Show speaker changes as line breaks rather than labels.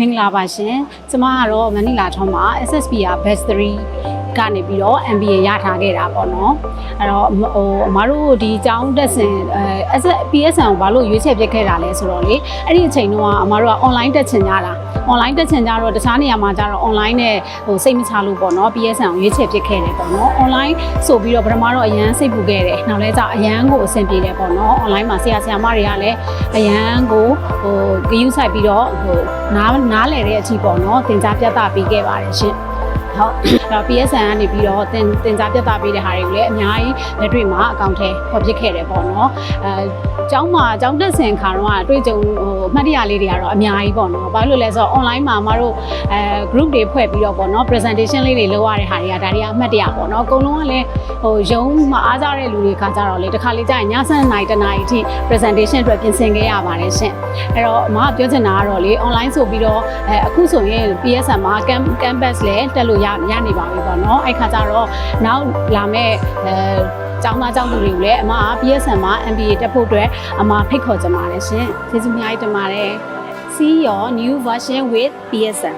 မင်္ဂလာပါရှင်ကျမကတော့မနီလာထွန်းမှာ SSB က Best 3 ကနေပြီးတော့ MBA ရထားခဲ့တာပေါ့နော်အဲ့တော့ဟိုအမတို့ဒီကျောင်းတက်စဉ်အဲ PSN ကိုဘာလို့ရွေးချယ်ပြစ်ခဲ့တာလဲဆိုတော့လေအဲ့ဒီအချိန်တုန်းကအမတို့က online တက်ချင်ကြတာ online တက်ချင်ကြတော့တခြားနေရာမှာကျတော့ online နဲ့ဟိုစိတ်မချလို့ပေါ့နော် PSN ကိုရွေးချယ်ပြစ်ခဲ့တယ်ပေါ့နော် online ဆိုပြီးတော့ပထမတော့အရန်စိတ်ပူခဲ့တယ်နောက်လဲကျအရန်ကိုအဆင်ပြေတယ်ပေါ့နော် online မှာဆရာဆရာမတွေကလည်းအရန်ကိုဟိုဂယူးဆိုင်ပြီးတော့ဟိုနားနားလည်တဲ့အထိပေါ့နော်သင်ကြားပြသပေးခဲ့ပါတယ်ရှင် ဟုတ်အဲ့တော့ PSN ကနေပြီးတော့တင်တင်ကြားပြသပေးတဲ့ဟာတွေကိုလည်းအများကြီးလက်တွေ့မှာအကောင့်ထဲပေါ်ပြစ်ခဲ့တယ်ပေါ့နော်အဲကျောင်းမှာကျောင်းတက်ဆင်ခါတော့အတွေ့အကြုံဟိုအမှတ်တရလေးတွေကတော့အများကြီးပေါ့နော်ဘာလို့လဲဆိုတော့ online မှာမတို့အဲ group တွေဖွဲ့ပြီးတော့ပေါ့နော် presentation လေးတွေလုပ်ရတဲ့ဟာတွေကဒါတွေကအမှတ်တရပေါ့နော်အကုန်လုံးကလည်းဟိုရုံးမှာအားကြတဲ့လူတွေခါကြတော့လေတစ်ခါလေးကြာရင်ည7နာရီတနာရီအထိ presentation အတွက်ပြင်ဆင်ခဲ့ရပါတယ်ရှင်အဲ့တော့အမကပြောချင်တာကတော့လေ online ဆိုပြီးတော့အဲအခုဆိုရင် PSN မှာ camp- campus လည်းတက်လို့ရရနေပါပြီပေါ့နော်အဲ့ခါကျတော့နောက်လာမဲ့အဲကျောင်းသားကျောင်းသူတွေကိုလည်းအမက PSN မှာ MBA တက်ဖို့အတွက်အမဖိတ်ခေါ်ချင်ပါတယ်ရှင်ကျေးဇူးအများကြီးတင်ပါတယ် See your new version with PSN